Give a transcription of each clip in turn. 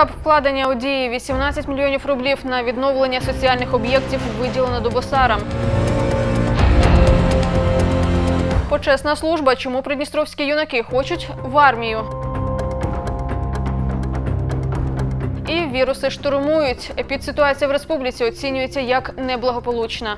Маркап вкладення у дії 18 мільйонів рублів на відновлення соціальних об'єктів виділено до Босарам. Почесна служба. Чому придністровські юнаки хочуть в армію? І віруси штурмують. Епідситуація в республіці оцінюється як неблагополучна.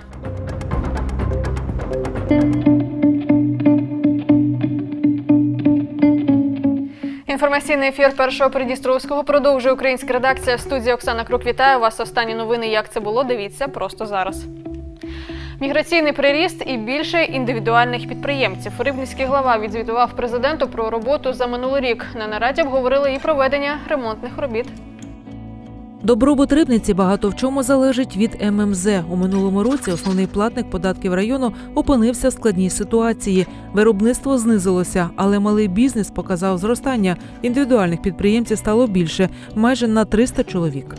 Інформаційний ефір першого Придністровського продовжує українська редакція. В студії Оксана Крук вітаю вас. Останні новини. Як це було? Дивіться просто зараз. Міграційний приріст і більше індивідуальних підприємців. Рибницький глава відзвітував президенту про роботу за минулий рік. На нараді обговорили і проведення ремонтних робіт. Добробут рибниці багато в чому залежить від ММЗ. У минулому році основний платник податків району опинився в складній ситуації. Виробництво знизилося, але малий бізнес показав зростання. Індивідуальних підприємців стало більше майже на 300 чоловік.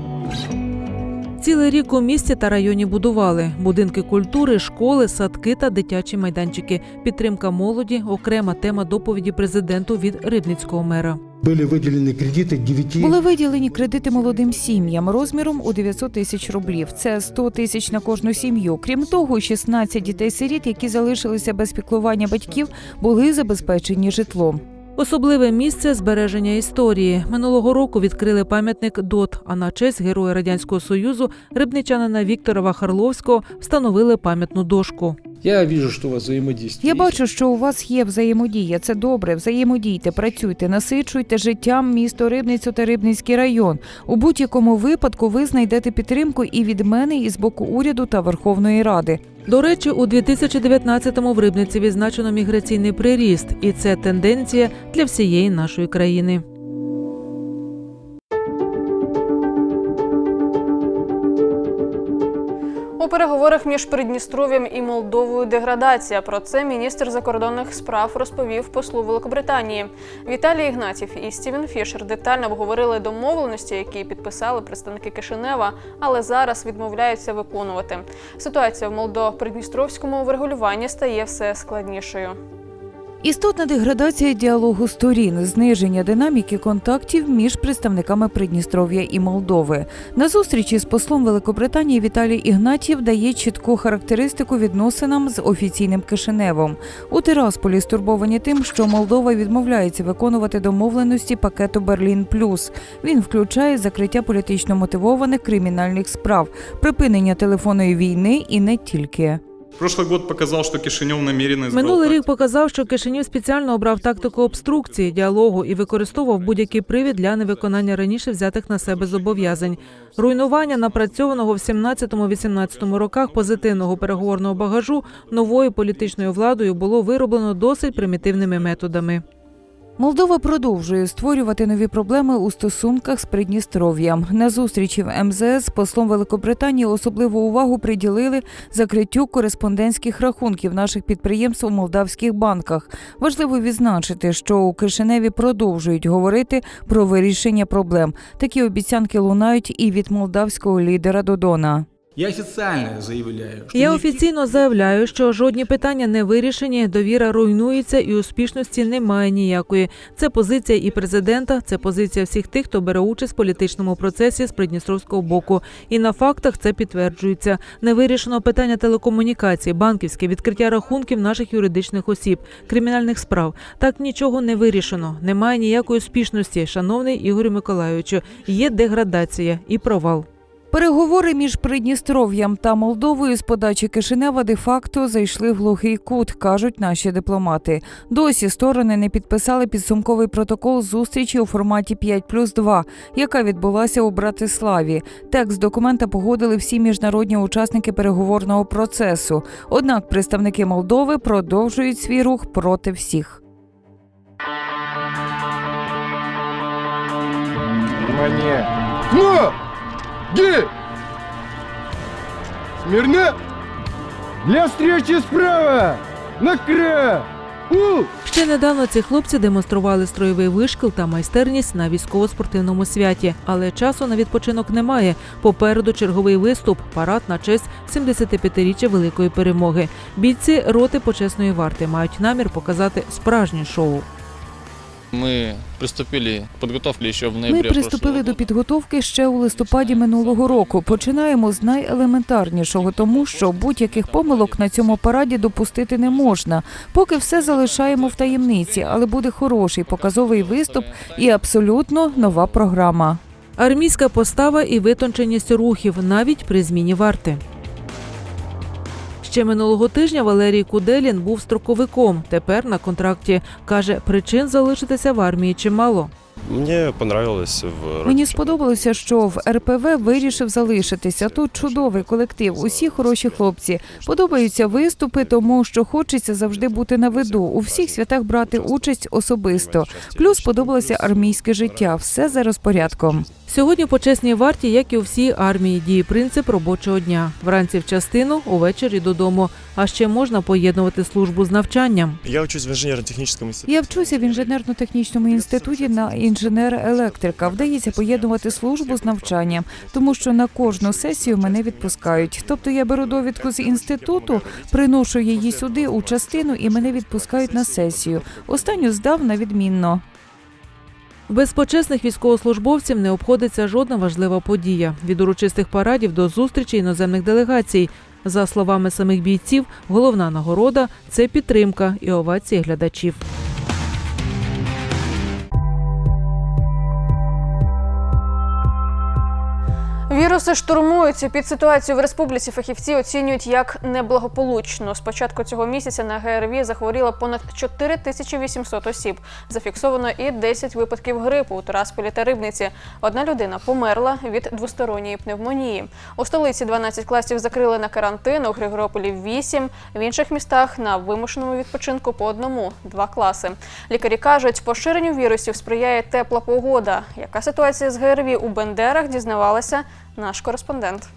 Цілий рік у місті та районі будували будинки культури, школи, садки та дитячі майданчики. Підтримка молоді окрема тема доповіді президенту від рибницького мера. Были выделены кредиты 9 Були виділені кредити молодим сім'ям розміром у 900 тисяч рублів. Це 100 тисяч на кожну сім'ю. Крім того, 16 дітей-сиріт, які залишилися без піклування батьків, були забезпечені житлом. Особливе місце збереження історії. Минулого року відкрили пам'ятник ДОТ, а на честь героя радянського союзу рибничанина Віктора Вахарловського встановили пам'ятну дошку. Я вижу, что у вас взаимодействие. Я бачу, що у вас є взаємодія. Це добре. Взаємодійте, працюйте, насичуйте життям місто Рибницю та Рибницький район. У будь-якому випадку ви знайдете підтримку і від мене, і з боку уряду та Верховної Ради. До речі, у 2019-му в Рибниці відзначено міграційний приріст, і це тенденція для всієї нашої країни. Переговорах між Придністров'ям і Молдовою деградація. Про це міністр закордонних справ розповів послу Великобританії. Віталій Ігнатів і Стівен Фішер детально обговорили домовленості, які підписали представники Кишинева, але зараз відмовляються виконувати. Ситуація в молдо-придністровському врегулюванні стає все складнішою. Істотна деградація діалогу сторін, зниження динаміки контактів між представниками Придністров'я і Молдови. На зустрічі з послом Великобританії Віталій Ігнатів дає чітку характеристику відносинам з офіційним Кишиневом. У Тирасполі стурбовані тим, що Молдова відмовляється виконувати домовленості пакету Берлін Плюс. Він включає закриття політично мотивованих кримінальних справ, припинення телефонної війни і не тільки. Прошлый год показал, что Кишинев намеренно избрал Минулий рік показав, що Кишинів спеціально обрав тактику обструкції діалогу і використовував будь-який привід для невиконання раніше взятих на себе зобов'язань. Руйнування напрацьованого в 17-18 роках позитивного переговорного багажу новою політичною владою було вироблено досить примітивними методами. Молдова продовжує створювати нові проблеми у стосунках з Придністров'ям. На зустрічі в МЗС послом Великобританії особливу увагу приділили закриттю кореспондентських рахунків наших підприємств у молдавських банках. Важливо відзначити, що у Кишиневі продовжують говорити про вирішення проблем. Такі обіцянки лунають і від молдавського лідера Додона. Я официально заявляю, что Я офіційно заявляю, що жодні питання не вирішені, довіра руйнується і успішності немає ніякої. Це позиція і президента, це позиція всіх тих, хто бере участь в політичному процесі з придністровського боку. І на фактах це підтверджується. Не вирішено питання телекомунікації, банківське, відкриття рахунків наших юридичних осіб, кримінальних справ. Так нічого не вирішено. Немає ніякої успішності. Шановний Ігорю Миколайовичу, є деградація і провал. Переговори між Придністров'ям та Молдовою з подачі Кишинева де-факто зайшли в глухий кут, кажуть наші дипломати. Досі сторони не підписали підсумковий протокол зустрічі у форматі 5 плюс 2, яка відбулася у Братиславі. Текст документа погодили всі міжнародні учасники переговорного процесу. Однак представники Молдови продовжують свій рух проти всіх. Внимание! Где? Смирно! Для встречи справа! На! У! Ще недавно ці хлопці демонстрували строєвий вишкіл та майстерність на військово-спортивному святі, але часу на відпочинок немає. Попереду черговий виступ, парад на честь 75-річчя великої перемоги. Бійці роти почесної варти мають намір показати справжнє шоу. Мы приступили к подготовке еще в Ми приступили до підготовки ще у листопаді минулого року. Починаємо з найелементарнішого, тому що будь-яких помилок на цьому параді допустити не можна. Поки все залишаємо в таємниці, але буде хороший показовий виступ і абсолютно нова програма. Армійська постава і витонченість рухів навіть при зміні варти. Ще минулого тижня Валерій Куделін був строковиком. Тепер на контракті каже, причин залишитися в армії чимало. Мне понравилось в Мені сподобалося, що в РПВ вирішив залишитися. Тут чудовий колектив, усі хороші хлопці. Подобаються виступи, тому що хочеться завжди бути на виду. У всіх святах брати участь особисто. Плюс подобалося армійське життя. Все за розпорядком. Сьогодні в почесній варті, як і у всій армії, діє принцип робочого дня. Вранці в частину, увечері додому. А ще можна поєднувати службу з навчанням. Я учусь в инженерно-техническом институте. Я вчуся в інженерно-технічному інституті на інженера-електрика. Вдається поєднувати службу з навчанням, тому що на кожну сесію мене відпускають. Тобто я беру довідку з інституту, приношу її сюди у частину, і мене відпускають на сесію. Останню здав на відмінно. Без почесних військовослужбовців не обходиться жодна важлива подія від урочистих парадів до зустрічі іноземних делегацій. За словами самих бійців, головна нагорода це підтримка і овації глядачів. Віруси штурмуються під ситуацію в республіці. Фахівці оцінюють як неблагополучно. З початку цього місяця на ГРВІ захворіло понад 4800 осіб. Зафіксовано і 10 випадків грипу у Тарасполі та Рибниці. Одна людина померла від двосторонньої пневмонії. У столиці 12 класів закрили на карантин, у Григорополі 8, в інших містах на вимушеному відпочинку по одному два класи. Лікарі кажуть, поширенню вірусів сприяє тепла погода. Яка ситуація з ГРВІ у Бендерах дізнавалася наш кореспондент.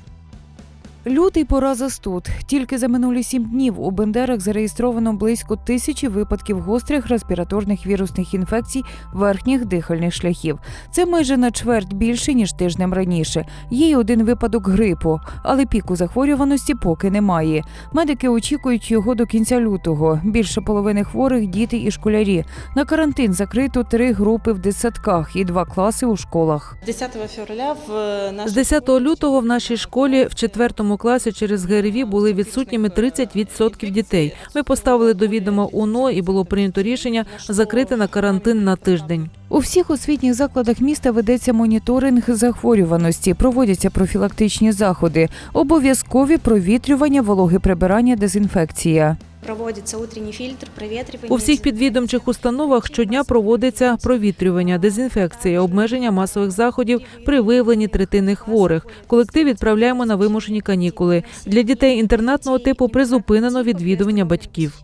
Лютий пора застуд. Тільки за минулі сім днів у Бендерах зареєстровано близько тисячі випадків гострих респіраторних вірусних інфекцій верхніх дихальних шляхів. Це майже на чверть більше ніж тижнем раніше. Є й один випадок грипу, але піку захворюваності поки немає. Медики очікують його до кінця лютого. Більше половини хворих діти і школярі. На карантин закрито три групи в дитсадках і два класи у школах. 10 февраля в нашей З 10 лютого в нашій школі в четвертому класі через ГРВІ були відсутніми 30% дітей. Ми поставили до відома УНО і було прийнято рішення закрити на карантин на тиждень. У всіх освітніх закладах міста ведеться моніторинг захворюваності, проводяться профілактичні заходи, обов'язкові провітрювання, вологе прибирання, дезінфекція. Проводится утренний фільтр, проветривание. У всіх підвідомчих установах щодня проводиться провітрювання, дезінфекція, обмеження масових заходів при виявленні третини хворих. Колектив відправляємо на вимушені канікули. Для дітей інтернатного типу призупинено відвідування батьків.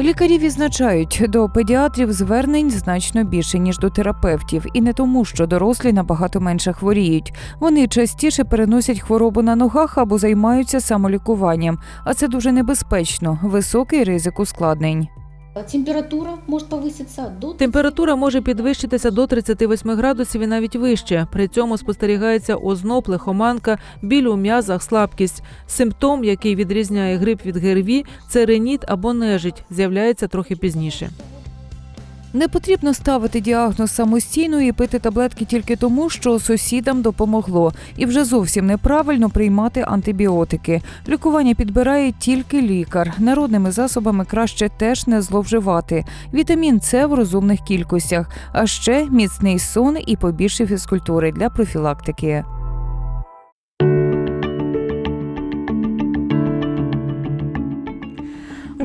Лікарі відзначають, до педіатрів звернень значно більше ніж до терапевтів, і не тому, що дорослі набагато менше хворіють. Вони частіше переносять хворобу на ногах або займаються самолікуванням, а це дуже небезпечно, високий ризик ускладнень. Температура може повиситися до Температура може підвищитися до 38 градусів і навіть вище. При цьому спостерігається озноб, лихоманка, біль у м'язах, слабкість. Симптом, який відрізняє грип від ГРВІ, це реніт або нежить, з'являється трохи пізніше. Не потрібно ставити діагноз самостійно і пити таблетки тільки тому, що сусідам допомогло, і вже зовсім неправильно приймати антибіотики. Лікування підбирає тільки лікар. Народними засобами краще теж не зловживати. Вітамін С в розумних кількостях, а ще міцний сон і побільше фізкультури для профілактики.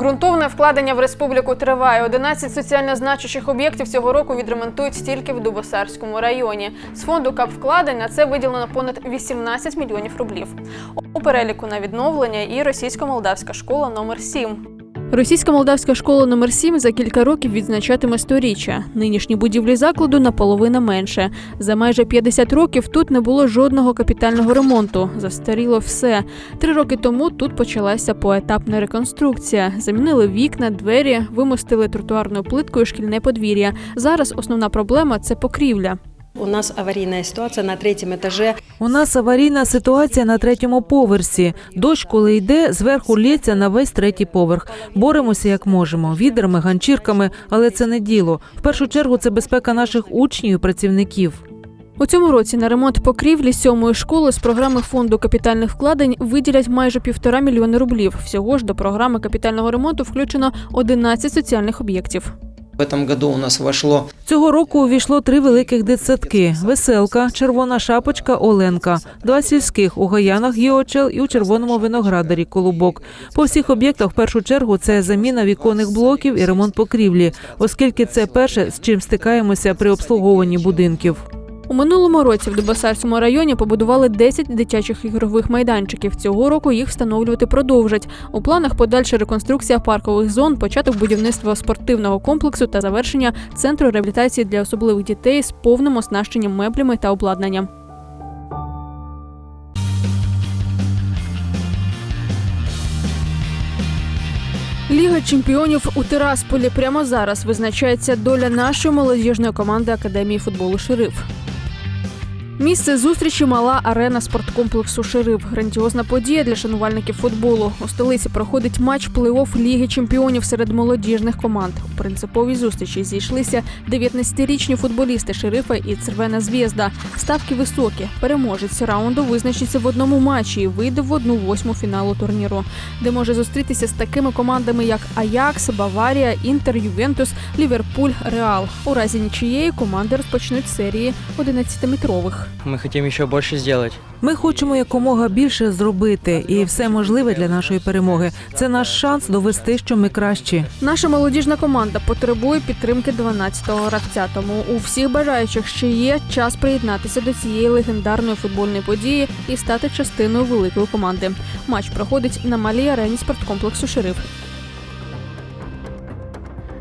Ґрунтовне вкладення в республіку триває. 11 соціально значущих об'єктів цього року відремонтують тільки в Дубосарському районі. З фонду капвкладень на це виділено понад 18 мільйонів рублів. У переліку на відновлення і російсько-молдавська школа номер 7 Російсько-молдавська школа номер 7 за кілька років відзначатиме сторіччя. Нинішні будівлі закладу наполовину менше. За майже 50 років тут не було жодного капітального ремонту. Застаріло все. Три роки тому тут почалася поетапна реконструкція. Замінили вікна, двері, вимостили тротуарною плиткою шкільне подвір'я. Зараз основна проблема це покрівля. У нас аварийная ситуация на третьем этаже. У нас аварійна ситуація на третьому поверсі. Дощ, коли йде, зверху лється на весь третій поверх. Боремося як можемо, відрами, ганчірками, але це не діло. В першу чергу це безпека наших учнів і працівників. У цьому році на ремонт покрівлі сьомої школи з програми фонду капітальних вкладень виділять майже півтора мільйони рублів. Всього ж до програми капітального ремонту включено 11 соціальних об'єктів. В этом году у нас вошло Цього року увійшло три великих дитсадки: Веселка, Червона шапочка, Оленка, два сільських у Гаянах Гіочел і у Червоному виноградарі Колубок. По всіх об'єктах в першу чергу це заміна віконних блоків і ремонт покрівлі, оскільки це перше, з чим стикаємося при обслуговуванні будинків. У минулому році в Дебасарському районі побудували 10 дитячих ігрових майданчиків. Цього року їх встановлювати продовжать. У планах подальша реконструкція паркових зон, початок будівництва спортивного комплексу та завершення центру реабілітації для особливих дітей з повним оснащенням меблями та обладнанням. Ліга чемпіонів у Тирасполі прямо зараз визначається доля нашої молодіжної команди Академії футболу Шериф. Місце зустрічі мала арена спорткомплексу Шериф. Грандіозна подія для шанувальників футболу. У столиці проходить матч плей-офф Ліги чемпіонів серед молодіжних команд. У принциповій зустрічі зійшлися 19-річні футболісти Шерифа і Цервена Звєзда. Ставки високі. Переможець раунду визначиться в одному матчі і вийде в одну восьму фіналу турніру, де може зустрітися з такими командами, як Аякс, Баварія, Інтер, Ювентус, Ліверпуль, Реал. У разі нічиєї команди розпочнуть серії 11-метрових. Мы хотим еще больше сделать. Ми хочемо якомога більше зробити, і все можливе для нашої перемоги. Це наш шанс довести, що ми кращі. Наша молодіжна команда потребує підтримки 12-го гравця. Тому у всіх бажаючих ще є час приєднатися до цієї легендарної футбольної події і стати частиною великої команди. Матч проходить на малій арені спорткомплексу Шериф.